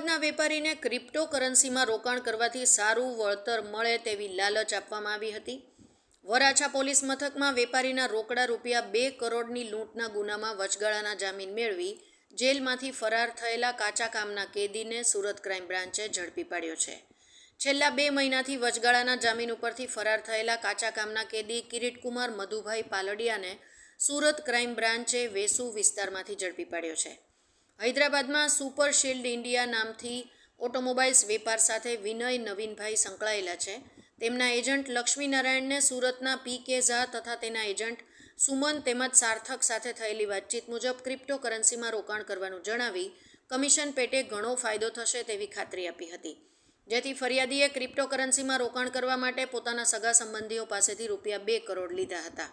હૈદરાબાદના વેપારીને ક્રિપ્ટોકરન્સીમાં રોકાણ કરવાથી સારું વળતર મળે તેવી લાલચ આપવામાં આવી હતી. વરાછા પોલીસ મથકમાં વેપારીના રોકડા રૂપિયા બે કરોડની લૂંટના ગુનામાં વચગાળાના જામીન મેળવી જેલમાંથી ફરાર થયેલા કાચા કામના કેદીને સુરત ક્રાઇમ બ્રાન્ચે ઝડપી પાડ્યો છે. છેલ્લા બે મહિનાથી વચગાળાના જામીન ઉપરથી ફરાર થયેલા કાચા કામના કેદી કિરીટકુમાર મધુભાઈ પાલડિયાને સુરત ક્રાઇમ બ્રાન્ચે વેસુ વિસ્તારમાંથી ઝડપી પાડ્યો છે. હૈદરાબાદમાં સુપર શિલ્ડ ઇન્ડિયા નામથી ઓટોમોબાઈલ્સ વેપાર સાથે વિનય નવીનભાઈ સંકળાયેલા છે. તેમના એજન્ટ લક્ષ્મીનારાયણને સુરતના પી કે ઝા તથા તેના એજન્ટ સુમન તેમજ સાર્થક સાથે થયેલી વાતચીત મુજબ ક્રિપ્ટોકરન્સીમાં રોકાણ કરવાનું જણાવી કમિશન પેટે ઘણો ફાયદો થશે તેવી ખાતરી આપી હતી. જેથી ફરિયાદીએ ક્રિપ્ટોકરન્સીમાં રોકાણ કરવા માટે પોતાના સગા સંબંધીઓ પાસેથી રૂપિયા બે કરોડ લીધા હતા.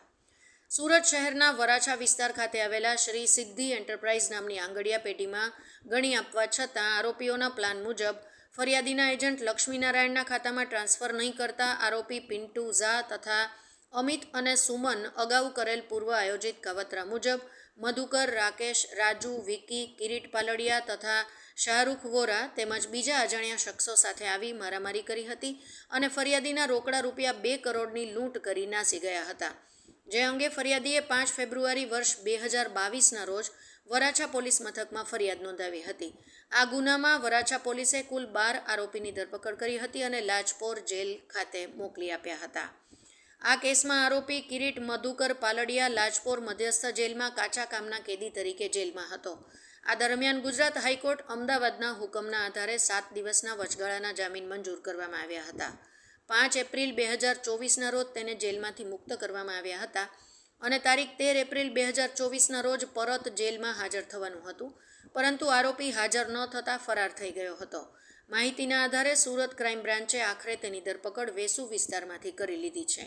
સુરત શહેરના વરાછા વિસ્તાર ખાતે આવેલા શ્રી સિદ્ધિ એન્ટરપ્રાઇઝ નામની આંગડિયા પેટીમાં ગણી આપવા છતાં આરોપીઓના પ્લાન મુજબ ફરિયાદીના એજન્ટ લક્ષ્મીનારાયણના ખાતામાં ટ્રાન્સફર નહીં કરતા આરોપી પિન્ટુ ઝા તથા અમિત અને સુમન અગાઉ કરેલ પૂર્વ આયોજિત કાવતરા મુજબ, મધુકર, રાકેશ, રાજુ, વિકી, કિરીટ પાલડિયા તથા શાહરૂખ વોરા તેમજ બીજા અજાણ્યા શખ્સો સાથે આવી મારામારી કરી હતી અને ફરિયાદીના રોકડા રૂપિયા બે કરોડની લૂંટ કરી નાસી ગયા હતા. જે અંગે ફરિયાદીએ પાંચ ફેબ્રુઆરી વર્ષ બે હજાર બાવીસના રોજ વરાછા પોલીસ મથકમાં ફરિયાદ નોંધાવી હતી. આ ગુનામાં વરાછા પોલીસે કુલ બાર આરોપીની ધરપકડ કરી હતી અને લાજપોર જેલ ખાતે મોકલી આપ્યા હતા. આ કેસમાં આરોપી કિરીટ મધુકર પાલડિયા લાજપોર મધ્યસ્થ જેલમાં કાચા કામના કેદી તરીકે જેલમાં હતો. આ દરમિયાન ગુજરાત હાઈકોર્ટ અમદાવાદના હુકમના આધારે સાત દિવસના વચગાળાના જામીન મંજૂર કરવામાં આવ્યા હતા. પાંચ એપ્રિલ બે હજાર ચોવીસના રોજ તેને જેલમાંથી મુક્ત કરવામાં આવ્યા હતા. અને તારીખ તેર એપ્રિલ બે હજાર ચોવીસના રોજ પરત જેલમાં હાજર થવાનું હતું. પરંતુ આરોપી હાજર ન થતાં ફરાર થઈ ગયો હતો. માહિતીના આધારે સુરત ક્રાઇમ બ્રાન્ચે આખરે તેની ધરપકડ વેસુ વિસ્તારમાંથી કરી લીધી છે.